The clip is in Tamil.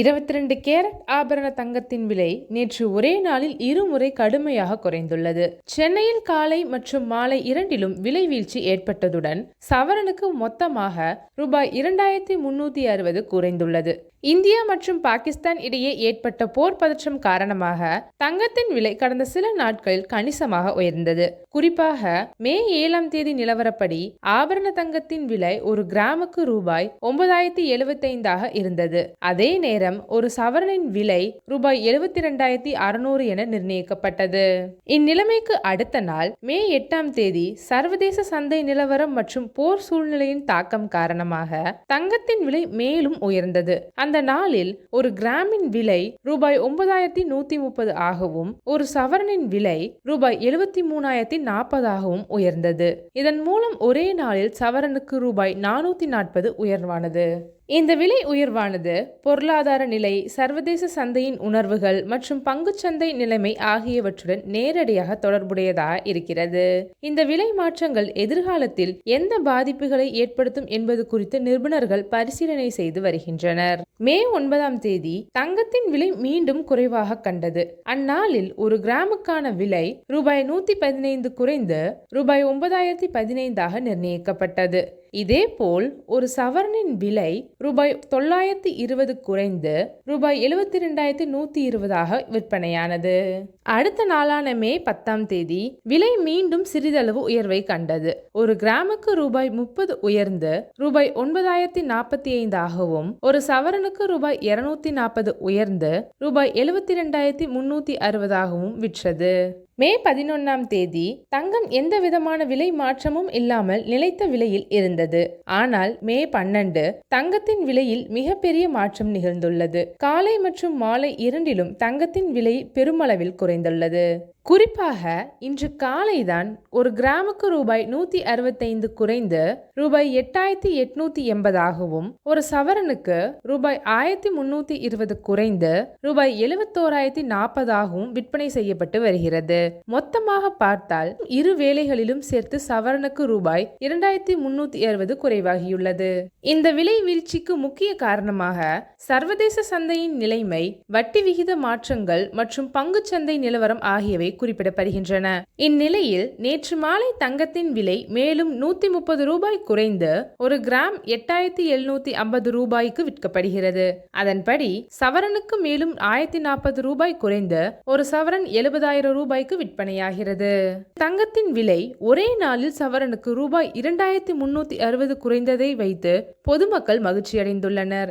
இருபத்தி ரெண்டு கேரட் ஆபரண தங்கத்தின் விலை நேற்று ஒரே நாளில் இருமுறை கடுமையாக குறைந்துள்ளது. சென்னையில் காலை மற்றும் மாலை இரண்டிலும் விலை வீழ்ச்சி ஏற்பட்டதுடன் சவரனுக்கு மொத்தமாக ரூபாய் இரண்டாயிரத்தி முன்னூத்தி அறுபது குறைந்துள்ளது. இந்தியா மற்றும் பாகிஸ்தான் இடையே ஏற்பட்ட போர் பதற்றம் காரணமாக தங்கத்தின் விலை கடந்த சில நாட்களில் கணிசமாக உயர்ந்தது. குறிப்பாக மே ஏழாம் தேதி நிலவரப்படி ஆபரண தங்கத்தின் விலை ஒரு கிராமுக்கு ரூபாய் ஒன்பதாயிரத்தி எழுபத்தைந்தாக இருந்தது. அதே நேரம் ஒரு சவரனின் விலை ரூபாய் எழுபத்தி ரெண்டாயிரத்தி அறுநூறு என நிர்ணயிக்கப்பட்டது. இந்நிலைமைக்கு அடுத்த நாள் மே எட்டாம் தேதி சர்வதேச சந்தை நிலவரம் மற்றும் போர் சூழ்நிலையின் தாக்கம் காரணமாக தங்கத்தின் விலை மேலும் உயர்ந்தது. அந்த நாளில் ஒரு கிராமின் விலை ரூபாய் ஒன்பதாயிரத்தி நூத்தி முப்பது ஆகவும் ஒரு சவரனின் விலை ரூபாய் எழுபத்தி மூணாயிரத்தி நாற்பதாகவும் உயர்ந்தது. இதன் மூலம் ஒரே நாளில் சவரனுக்கு ரூபாய் நானூத்தி நாற்பது உயர்வானது. இந்த விலை உயர்வானது பொருளாதார நிலை சர்வதேச சந்தையின் உணர்வுகள் மற்றும் பங்குச்சந்தை நிலைமை ஆகியவற்றுடன் நேரடியாக தொடர்புடையதாக இருக்கிறது? இந்த விலை மாற்றங்கள் எதிர்காலத்தில் எந்த பாதிப்புகளை ஏற்படுத்தும் என்பது குறித்து நிபுணர்கள் பரிசீலனை செய்து வருகின்றனர். மே ஒன்பதாம் தேதி தங்கத்தின் விலை மீண்டும் குறைவாக கண்டது. அந்நாளில் ஒரு கிராமுக்கான விலை ரூபாய் நூத்தி பதினைந்து குறைந்து ரூபாய் ஒன்பதாயிரத்தி பதினைந்தாக நிர்ணயிக்கப்பட்டது. இதேபோல் ஒரு சவரனின் விலை ரூபாய் தொள்ளாயிரத்தி இருபது குறைந்து ரூபாய் எழுபத்தி ரெண்டாயிரத்தி நூத்தி இருபதாக விற்பனையானது. அடுத்த நாளான மே பத்தாம் தேதி விலை மீண்டும் சிறிதளவு உயர்வை கண்டது. ஒரு கிராமுக்கு ரூபாய் முப்பது உயர்ந்து ரூபாய் ஒன்பதாயிரத்தி நாற்பத்தி ஐந்தாகவும் ஒரு சவரனுக்கு ரூபாய் இருநூத்தி நாற்பது உயர்ந்து ரூபாய் எழுபத்தி ரெண்டாயிரத்தி முன்னூத்தி அறுபதாகவும் விற்றது. மே பதினொன்னாம் தேதி தங்கம் எந்த விதமான விலை மாற்றமும் இல்லாமல் நிலைத்த விலையில் இருந்தது. ஆனால் மே பன்னெண்டு தங்கத்தின் விலையில் மிகப்பெரிய மாற்றம் நிகழ்ந்துள்ளது. காலை மற்றும் மாலை இரண்டிலும் தங்கத்தின் விலை பெருமளவில் குறைந்துள்ளது. குறிப்பாக இன்று காலைதான் ஒரு கிராமுக்கு ரூபாய் நூத்தி அறுபத்தைந்து குறைந்து ரூபாய் எட்டாயிரத்தி எட்நூத்தி எண்பதாகவும் ஒரு சவரனுக்கு ரூபாய் ஆயிரத்தி முன்னூத்தி இருபது குறைந்து ரூபாய் எழுபத்தோராயிரத்தி நாற்பதாகவும் விற்பனை செய்யப்பட்டு வருகிறது. மொத்தமாக பார்த்தால் இரு வேலைகளிலும் சேர்த்து சவரனுக்கு ரூபாய் இரண்டாயிரத்தி முன்னூத்தி அறுபது குறைவாகியுள்ளது. இந்த விலை வீழ்ச்சிக்கு முக்கிய காரணமாக சர்வதேச சந்தையின் நிலைமை வட்டி விகித மாற்றங்கள் மற்றும் பங்குச்சந்தை நிலவரம் ஆகியவை குறிப்பிடப்படுகின்றன. இந்நிலையில் நேற்று மாலை தங்கத்தின் விலை மேலும் நூத்தி முப்பது ரூபாய் குறைந்து ஒரு கிராம் எட்டாயிரத்தி எழுநூத்தி ஐம்பது ரூபாய்க்கு விற்கப்படுகிறது. அதன்படி சவரனுக்கு மேலும் ஆயிரத்தி நாற்பது ரூபாய் குறைந்து ஒரு சவரன் எழுபதாயிரம் ரூபாய்க்கு விற்பனையாகிறது. தங்கத்தின் விலை ஒரே நாளில் சவரனுக்கு ரூபாய் இரண்டாயிரத்தி முன்னூத்தி அறுபது குறைந்ததை வைத்து பொதுமக்கள் மகிழ்ச்சியடைந்துள்ளனர்.